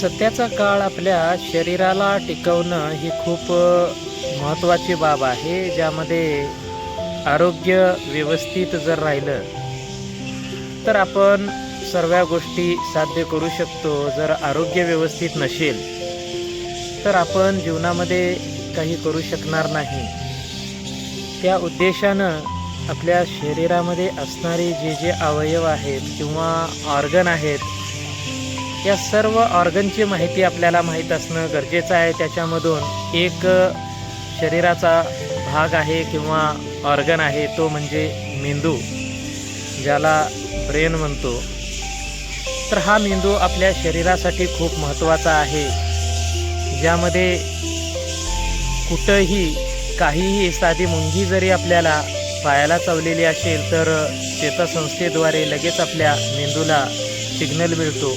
सध्याचा काळ आपल्या शरीराला टिकवणं ही खूप महत्त्वाची बाब आहे ज्यामध्ये आरोग्य व्यवस्थित जर राहिलं तर आपण सर्व गोष्टी साध्य करू शकतो. जर आरोग्य व्यवस्थित नसेल तर आपण जीवनामध्ये काही करू शकणार नाही. त्या उद्देशानं आपल्या शरीरामध्ये असणारे जे जे अवयव आहेत किंवा ऑर्गन आहेत या सर्व ऑर्गनची माहिती आपल्याला माहीत असणं गरजेचं आहे. त्याच्यामधून एक शरीराचा भाग आहे किंवा ऑर्गन आहे तो म्हणजे मेंदू ज्याला ब्रेन म्हणतो. तर हा मेंदू आपल्या शरीरासाठी खूप महत्त्वाचा आहे. ज्यामध्ये कुठंही काहीही साधी मुंगी जरी आपल्याला पायाला चावलेली असेल तर चेतासंस्थेद्वारे लगेच आपल्या मेंदूला सिग्नल मिळतो.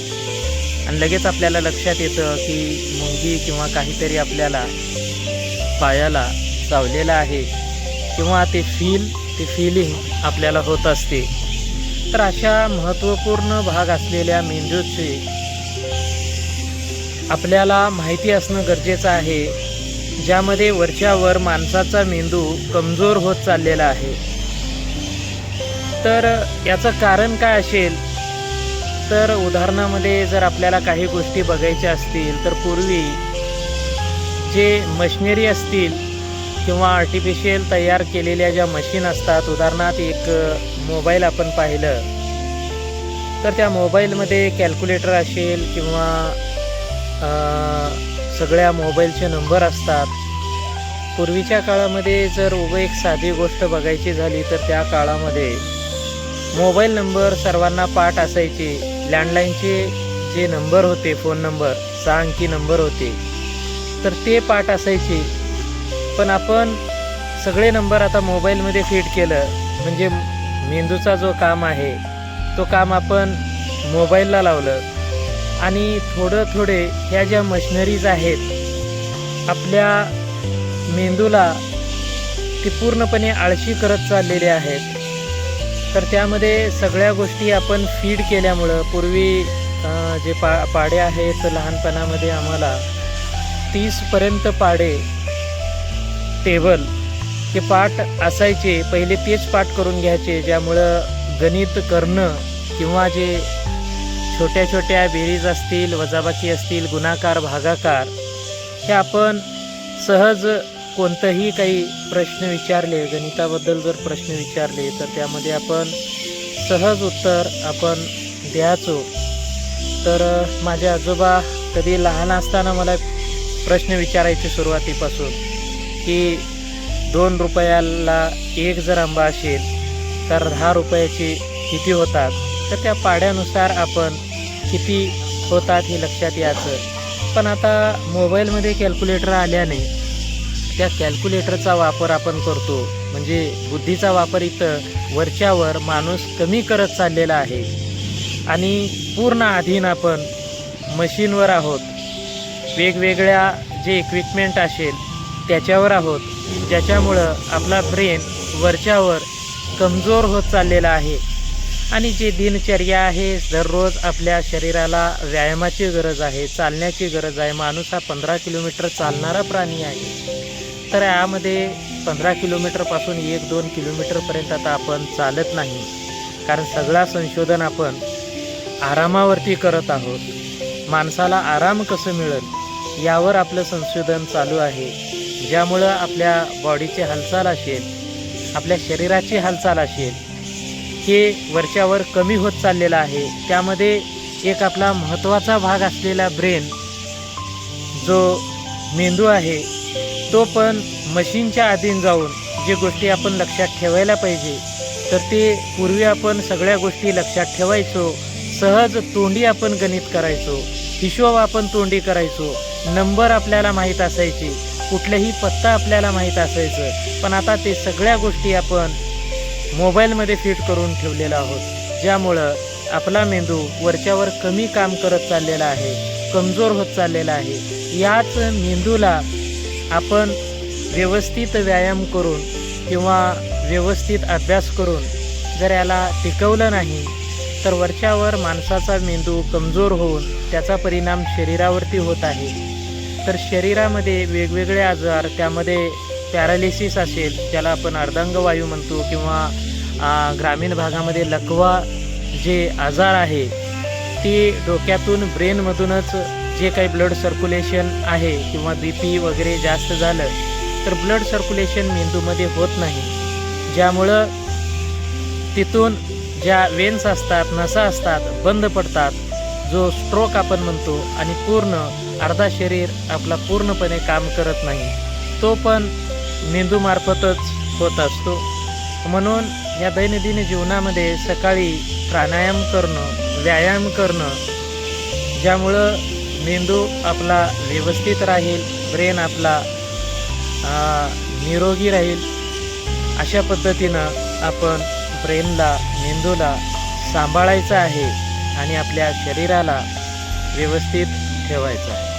आणि लगेच आपल्याला लक्षात येतं की मुंगी किंवा काहीतरी आपल्याला पायाला चावलेलं आहे किंवा ते फील ते फिलिंग आपल्याला होत असते. तर अशा महत्त्वपूर्ण भाग असलेल्या मेंदूचे आपल्याला माहिती असणं गरजेचं आहे ज्यामध्ये वरच्यावर माणसाचा मेंदू कमजोर होत चाललेला आहे. तर याचं कारण काय असेल? तर उदाहरणामध्ये जर आपल्याला काही गोष्टी बघायच्या असतील तर पूर्वी जे मशिनरी असतील किंवा आर्टिफिशियल तयार केलेल्या ज्या मशीन असतात उदाहरणार्थ एक मोबाईल आपण पाहिलं तर त्या मोबाईलमध्ये कॅल्क्युलेटर असेल किंवा सगळ्या मोबाईलचे नंबर असतात. पूर्वीच्या काळामध्ये जर उभं एक साधी गोष्ट बघायची झाली तर त्या काळामध्ये मोबाईल नंबर सर्वांना पाठ असायचे. लँडलाईनचे जे नंबर होते फोन नंबर सहा अंकी नंबर होते. तर ते पाठ असायचे. पण आपण सगळे नंबर आता मोबाईलमध्ये फिट केलं. म्हणजे मेंदूचा जो काम आहे तो काम आपण मोबाईलला लावलं. आणि थोडं थोडे ह्या ज्या मशिनरीज आहेत आपल्या मेंदूला ते पूर्णपणे आळशी करत चाललेले आहेत. तर त्यामध्ये सगळ्या गोष्टी आपण फीड केल्यामुळं पूर्वी जे पा पाडे आहेत लहानपणामध्ये आम्हाला तीसपर्यंत पाडे टेबल हे पाठ असायचे. पहिले तेच पाठ करून घ्यायचे ज्यामुळं गणित करणं किंवा जे छोट्या छोट्या बेरीज असतील वजाबाकी असतील गुणाकार भागाकार हे आपण सहज कोणतंही काही प्रश्न विचारले गणिताबद्दल जर प्रश्न विचारले तर त्यामध्ये आपण सहज उत्तर आपण द्यायचो. तर माझे आजोबा कधी लहान असताना मला प्रश्न विचारायचे सुरुवातीपासून की दोन रुपयाला एक जर आंबा असेल तर दहा रुपयाची किती होतात? तर त्या पाड्यानुसार आपण किती होतात हे लक्षात यायचं. पण आता मोबाईलमध्ये कॅल्क्युलेटर आल्याने त्या कॅल्क्युलेटरचा वापर आपण करतो. म्हणजे बुद्धीचा वापर इथं वरच्यावर माणूस कमी करत चाललेला आहे. आणि पूर्ण अधीन आपण मशीनवर आहोत. वेगवेगळ्या जे इक्विपमेंट असेल त्याच्यावर आहोत. ज्याच्यामुळं आपला ब्रेन वरच्यावर कमजोर होत चाललेला आहे. आणि जे दिनचर्या आहे दररोज आपल्या शरीराला व्यायामाची गरज आहे चालण्याची गरज आहे. माणूस हा पंधरा किलोमीटर चालणारा प्राणी आहे. तर यामध्ये पंधरा किलोमीटरपासून एक दोन किलोमीटरपर्यंत आता आपण चालत नाही. कारण सगळा संशोधन आपण आरामावरती करत आहोत. माणसाला आराम कसं मिळेल यावर आपलं संशोधन चालू आहे. ज्यामुळं आपल्या बॉडीची हालचाल असेल आपल्या शरीराची हालचाल असेल हे वरच्यावर कमी होत चाललेलं आहे. त्यामध्ये एक आपला महत्त्वाचा भाग असलेला ब्रेन जो मेंदू आहे तो पण मशीनच्या अधीन जाऊन जे गोष्टी आपण लक्षात ठेवायला पाहिजे तर ते पूर्वी आपण सगळ्या गोष्टी लक्षात ठेवायचो सहज तोंडी आपण गणित करायचो हिशोब आपण तोंडी करायचो नंबर आपल्याला माहीत असायचे कुठलंही पत्ता आपल्याला माहीत असायचं पण आता ते सगळ्या गोष्टी आपण मोबाईलमध्ये फिट करून ठेवलेला आहोत ज्यामुळं आपला मेंदू वरच्यावर कमी काम करत चाललेला आहे कमजोर होत चाललेला आहे. याच मेंदूला आपण व्यवस्थित व्यायाम करून किंवा व्यवस्थित अभ्यास करून जर याला टिकवलं नाही तर वरच्यावर माणसाचा मेंदू कमजोर होऊन त्याचा परिणाम शरीरावरती होत आहे. तर शरीरामध्ये वेगवेगळे आजार त्यामध्ये पॅरालिसिस असेल त्याला आपण अर्धांगवायू म्हणतो किंवा ग्रामीण भागामध्ये लकवा जे आजार आहे ती डोक्यातून ब्रेनमधूनच जे काही ब्लड सर्क्युलेशन आहे किंवा बी पी वगैरे जास्त झालं तर ब्लड सर्क्युलेशन मेंदूमध्ये होत नाही. ज्यामुळं तिथून ज्या वेन्स असतात नसा असतात बंद पडतात जो स्ट्रोक आपण म्हणतो आणि पूर्ण अर्धा शरीर आपला पूर्णपणे काम करत नाही तो पण मेंदूमार्फतच होत असतो. म्हणून या दैनंदिन जीवनामध्ये सकाळी प्राणायाम करणं व्यायाम करणं ज्यामुळं मेंदू आपला व्यवस्थित राहील ब्रेन आपला निरोगी राहील. अशा पद्धतीनं आपण ब्रेनला मेंदूला सांभाळायचं आहे आणि आपल्या शरीराला व्यवस्थित ठेवायचं आहे.